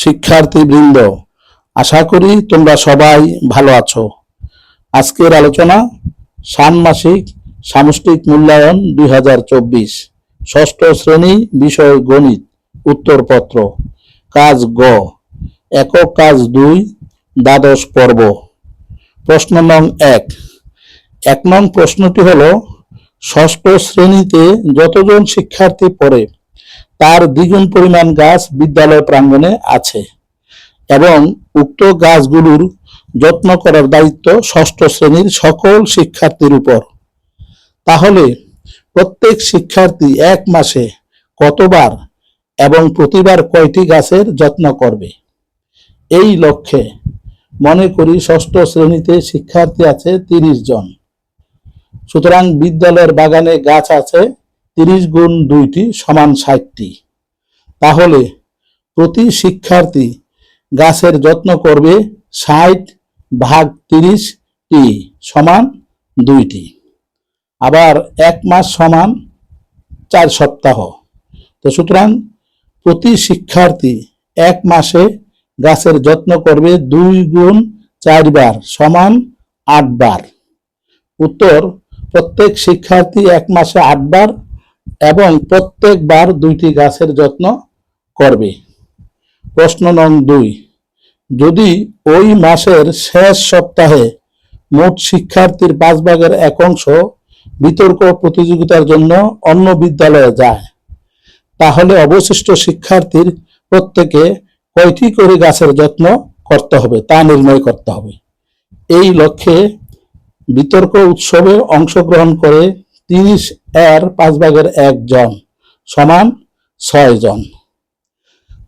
শিক্ষার্থীবৃন্দ, আশা করি তোমরা সবাই ভালো আছো। আজকের আলোচনা ষান্মাসিক সামষ্টিক মূল্যায়ন দুই হাজার চব্বিশ, ষষ্ঠ শ্রেণি বিষয় গণিত, উত্তরপত্র, কাজ গ, একক কাজ দুই, দ্বাদশ পর্ব। প্রশ্ন নং এক এক নং প্রশ্নটি হল, ষষ্ঠ শ্রেণীতে যতজন শিক্ষার্থী পড়ে তার দ্বিগুণ পরিমাণ গাছ বিদ্যালয় প্রাঙ্গণে আছে এবং উক্ত গাছগুলোর যত্ন করার দায়িত্ব ষষ্ঠ শ্রেণির সকল শিক্ষার্থীর উপর। তাহলে প্রত্যেক শিক্ষার্থী এক মাসে কতবার এবং প্রতিবার কয়টি গাছের যত্ন করবে? এই লক্ষ্যে মনে করি ষষ্ঠ শ্রেণীতে শিক্ষার্থী আছে তিরিশ জন। সুতরাং বিদ্যালয়ের বাগানে গাছ আছে তিরিশ গুণ দুইটি সমান ষাটটি। তাহলে প্রতি শিক্ষার্থী গাছের যত্ন করবে ষাট ভাগ তিরিশটি সমান দুইটি। আবার এক মাস সমান চার সপ্তাহ। তো সুতরাং প্রতি শিক্ষার্থী এক মাসে গাছের যত্ন করবে দুই গুণ চারবার সমান আটবার উত্তর, প্রত্যেক শিক্ষার্থী এক মাসে আটবার এবং প্রত্যেকবার দুইটি গাছের যত্ন করবে। প্রশ্ন নং দুই, যদি ওই মাসের শেষ সপ্তাহে মোট শিক্ষার্থীর পাঁচ ভাগের এক অংশ বিতর্ক প্রতিযোগিতার জন্য অন্য বিদ্যালয়ে যায়, তাহলে অবশিষ্ট শিক্ষার্থীর প্রত্যেকে কয়টি করে গাছের যত্ন করতে হবে তা নির্ণয় করতে হবে। এই লক্ষ্যে বিতর্ক উৎসবে অংশগ্রহণ করে তিরিশ এর পাঁচ ভাগের একজন সমান ছয় জন।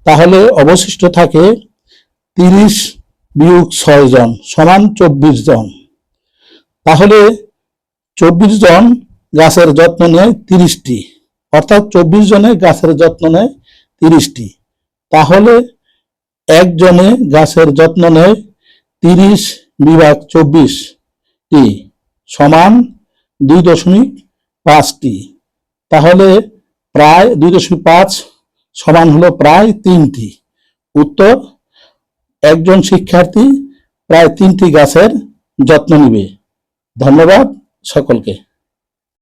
তাহলে অবশিষ্ট থাকে তিরিশ বিয়োগ ছয় জন সমান চব্বিশ জন। তাহলে চব্বিশ জন গাছের যত্ন নেয় তিরিশটি, অর্থাৎ চব্বিশ জনে গাছের যত্ন নেয় তিরিশটি। তাহলে একজনে গাছের যত্ন নেয় তিরিশ বিভাগ চব্বিশটি সমান দুই দশমিক পাঁচটি। তাহলে প্রায় দুই দশমিক পাঁচ সমান হলো প্রায় তিনটি। উত্তর, একজন শিক্ষার্থী প্রায় তিনটি গাছের যত্ন নিবে। ধন্যবাদ সকলকে।